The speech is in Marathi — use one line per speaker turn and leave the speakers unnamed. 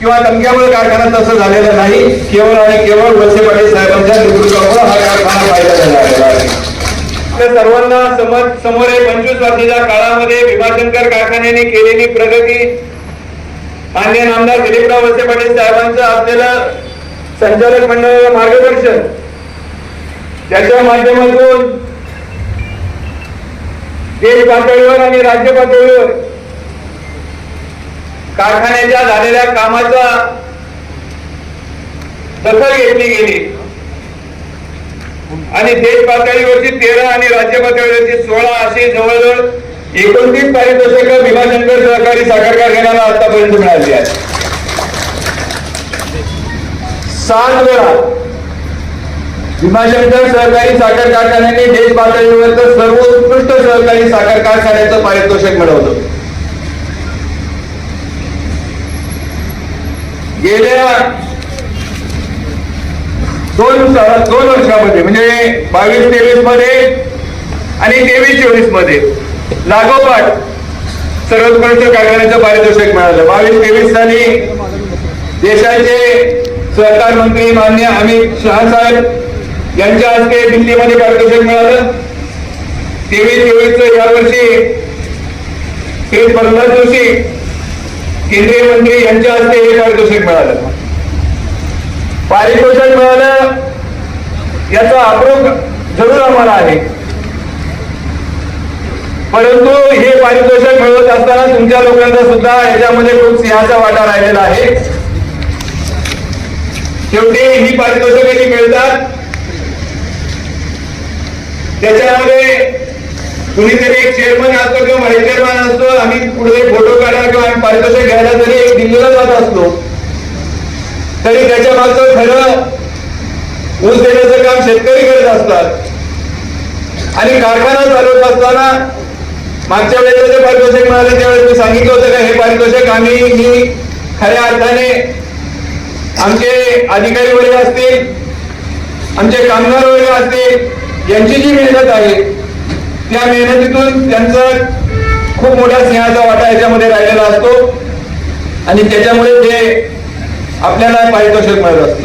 किंवा दंग्यामुळे कारखाना तसं झालेलं नाही. केवळ आणि केवळ वळसे पाटील साहेबांच्या नेतृत्वामुळे हा कारखाना फायदा आहे. आपल्या सर्वांना समज समोर आहे पंचवीस वर्षाच्या काळामध्ये भीमाशंकर कारखान्याने केलेली प्रगती मान्य नामदार दिलीपराव वळसे पाटील साहेबांचं असलेलं संचालक मंडळाचं मार्गदर्शन. त्याच्या माध्यमातून देश पातळीवर आणि राज्य पातळीवर कारखान्याच्या झालेल्या कामाचा दखल घेतली गेली. आणि देश पातळीवरची तेरा आणि राज्य पातळीवरची सोळा अशी जवळजवळ एकोणतीस पारितोषिक भीमाशंकर सहकारी साखर कारखान्याला आतापर्यंत मिळाली आहे सात वेळा भीमाशंकर सहकारी साखर कारखान्याने देश पातळीवर सर्वोत्कृष्ट सहकारी साखर कारखान्याचं पारितोषिक मिळवलं. गेल्या दोन दोन वर्षामध्ये म्हणजे बावीस तेवीसमध्ये आणि तेवीस चोवीसमध्ये लागोपाठ सर्वोत्कृष्ट कारखान्याचं पारितोषिक मिळालं. बावीस तेवीस साली देशाचे सहकार मंत्री मान्य अमित शहा साहेब यांच्या हस्ते दिल्लीमध्ये पारितोषिक मिळालं. तेवीस चोवीस यावर्षी श्री प्रल्हाद जोशी केंद्रीय मंत्री यांच्या हस्ते हे पारितोषिक मिळालं. पारितोषिक मिळालं याचा आरोप जरूर आम्हाला आहे. परंतु हे पारितोषिक मिळवत असताना तुमच्या लोकांचा सुद्धा याच्यामध्ये खूप सिंहाचा वाटा राहिलेला आहे. शेवटी ही पारितोषिके जी मिळतात. त्याच्यामध्ये कुणीतरी एक चेअरमन असतो किंवा व्हाईस चेअरमन असतो आम्ही पुढे फोटो काढायला किंवा आम्ही पारितोषिक घ्यायला तरी एक दिल्लीला जात असतो तरी त्याच्या मागचं खरं ऊस देण्याचं काम शेतकरी करत असतात. आणि कारखाना चालवत असताना मागच्या वेळेस जे पारितोषिक मिळाले त्यावेळेस मी सांगितलं होतं का हे पारितोषिक आम्ही मी खऱ्या अर्थाने आमचे अधिकारी वर्ग असतील आमचे कामगार वर्ग असतील यांची जी मेहनत आहे त्या मेहनतीतून त्यांचं खूप मोठा सिंहाचा वाटा याच्यामध्ये राहिलेला असतो. आणि त्याच्यामुळे ते आपल्याला पारितोषिक मिळत असते.